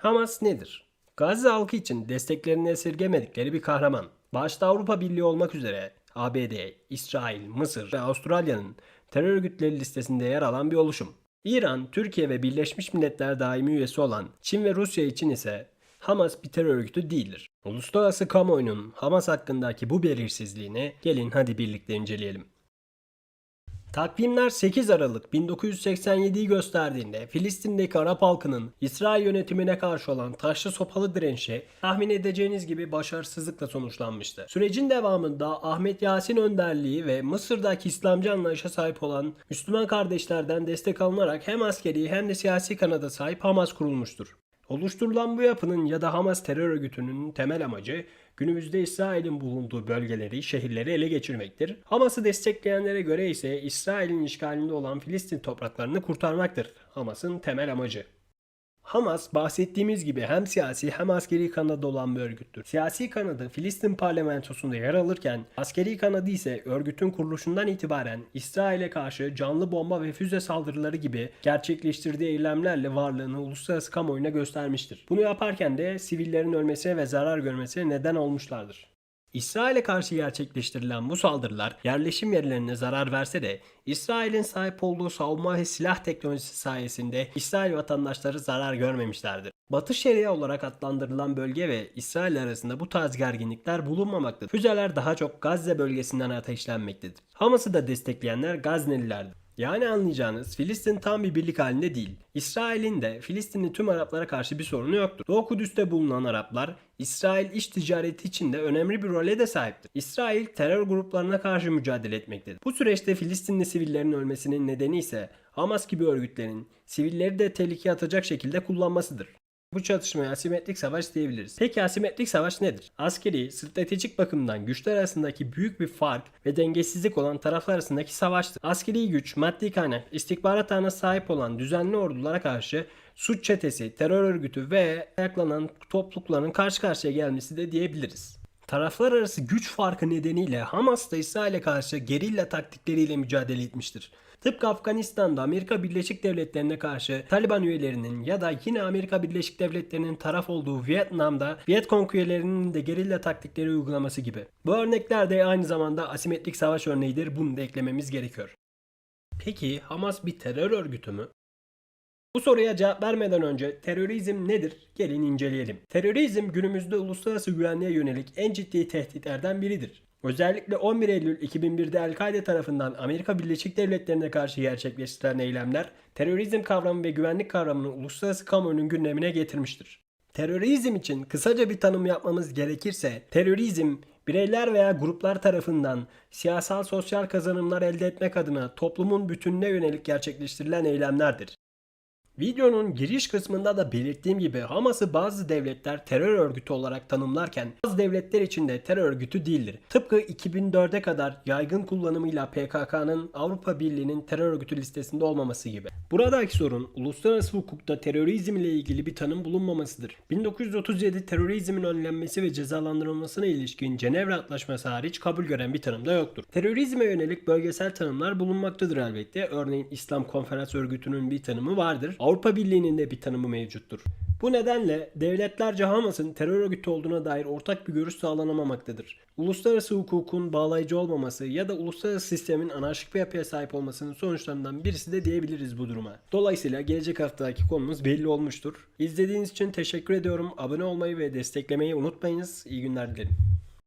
Hamas nedir? Gazze halkı için desteklerini esirgemedikleri bir kahraman. Başta Avrupa Birliği olmak üzere ABD, İsrail, Mısır ve Avustralya'nın terör örgütleri listesinde yer alan bir oluşum. İran, Türkiye ve Birleşmiş Milletler daimi üyesi olan Çin ve Rusya için ise Hamas bir terör örgütü değildir. Uluslararası kamuoyunun Hamas hakkındaki bu belirsizliğini gelin hadi birlikte inceleyelim. Takvimler 8 Aralık 1987'yi gösterdiğinde Filistin'deki Arap halkının İsrail yönetimine karşı olan taşlı sopalı direnişi tahmin edeceğiniz gibi başarısızlıkla sonuçlanmıştı. Sürecin devamında Ahmet Yasin önderliği ve Mısır'daki İslamcı anlayışa sahip olan Müslüman kardeşlerden destek alınarak hem askeri hem de siyasi kanada sahip Hamas kurulmuştur. Oluşturulan bu yapının ya da Hamas terör örgütünün temel amacı günümüzde İsrail'in bulunduğu bölgeleri, şehirleri ele geçirmektir. Hamas'ı destekleyenlere göre ise İsrail'in işgalinde olan Filistin topraklarını kurtarmaktır. Hamas'ın temel amacı. Hamas bahsettiğimiz gibi hem siyasi hem askeri kanadı olan bir örgüttür. Siyasi kanadı Filistin parlamentosunda yer alırken askeri kanadı ise örgütün kuruluşundan itibaren İsrail'e karşı canlı bomba ve füze saldırıları gibi gerçekleştirdiği eylemlerle varlığını uluslararası kamuoyuna göstermiştir. Bunu yaparken de sivillerin ölmesine ve zarar görmesine neden olmuşlardır. İsrail'e karşı gerçekleştirilen bu saldırılar yerleşim yerlerine zarar verse de İsrail'in sahip olduğu savunma ve silah teknolojisi sayesinde İsrail vatandaşları zarar görmemişlerdir. Batı Şeria olarak adlandırılan bölge ve İsrail arasında bu tarz gerginlikler bulunmamaktadır. Füzeler daha çok Gazze bölgesinden ateşlenmektedir. Hamas'ı da destekleyenler Gaznelilerdir. Yani anlayacağınız Filistin tam bir birlik halinde değil. İsrail'in de Filistinli tüm Araplara karşı bir sorunu yoktur. Doğu Kudüs'te bulunan Araplar İsrail iş ticareti için de önemli bir role de sahiptir. İsrail terör gruplarına karşı mücadele etmektedir. Bu süreçte Filistinli sivillerin ölmesinin nedeni ise Hamas gibi örgütlerin sivilleri de tehlikeye atacak şekilde kullanmasıdır. Bu çatışmaya asimetrik savaş diyebiliriz. Peki asimetrik savaş nedir? Askeri, stratejik bakımdan güçler arasındaki büyük bir fark ve dengesizlik olan taraflar arasındaki savaştır. Askeri güç, maddi kaynak, istihbarat ağına sahip olan düzenli ordulara karşı suç çetesi, terör örgütü ve ayaklanan toplulukların karşı karşıya gelmesi de diyebiliriz. Taraflar arası güç farkı nedeniyle Hamas da İsrail'e karşı gerilla taktikleriyle mücadele etmiştir. Tıpkı Afganistan'da Amerika Birleşik Devletleri'ne karşı Taliban üyelerinin ya da yine Amerika Birleşik Devletleri'nin taraf olduğu Vietnam'da Vietcong üyelerinin de gerilla taktikleri uygulaması gibi. Bu örnekler de aynı zamanda asimetrik savaş örneğidir. Bunu da eklememiz gerekiyor. Peki Hamas bir terör örgütü mü? Bu soruya cevap vermeden önce terörizm nedir? Gelin inceleyelim. Terörizm günümüzde uluslararası güvenliğe yönelik en ciddi tehditlerden biridir. Özellikle 11 Eylül 2001'de El-Kaide tarafından Amerika Birleşik Devletleri'ne karşı gerçekleştirilen eylemler, terörizm kavramı ve güvenlik kavramını uluslararası kamuoyunun gündemine getirmiştir. Terörizm için kısaca bir tanım yapmamız gerekirse, terörizm bireyler veya gruplar tarafından siyasal sosyal kazanımlar elde etmek adına toplumun bütününe yönelik gerçekleştirilen eylemlerdir. Videonun giriş kısmında da belirttiğim gibi Hamas'ı bazı devletler terör örgütü olarak tanımlarken bazı devletler için de terör örgütü değildir. Tıpkı 2004'e kadar yaygın kullanımıyla PKK'nın Avrupa Birliği'nin terör örgütü listesinde olmaması gibi. Buradaki sorun uluslararası hukukta terörizm ile ilgili bir tanım bulunmamasıdır. 1937 terörizmin önlenmesi ve cezalandırılmasına ilişkin Cenevre Antlaşması hariç kabul gören bir tanım da yoktur. Terörizme yönelik bölgesel tanımlar bulunmaktadır elbette. Örneğin İslam Konferans Örgütü'nün bir tanımı vardır. Avrupa Birliği'nin de bir tanımı mevcuttur. Bu nedenle devletlerce Hamas'ın terör örgütü olduğuna dair ortak bir görüş sağlanamamaktadır. Uluslararası hukukun bağlayıcı olmaması ya da uluslararası sistemin anarşik bir yapıya sahip olmasının sonuçlarından birisi de diyebiliriz bu duruma. Dolayısıyla gelecek haftaki konumuz belli olmuştur. İzlediğiniz için teşekkür ediyorum. Abone olmayı ve desteklemeyi unutmayınız. İyi günler dilerim.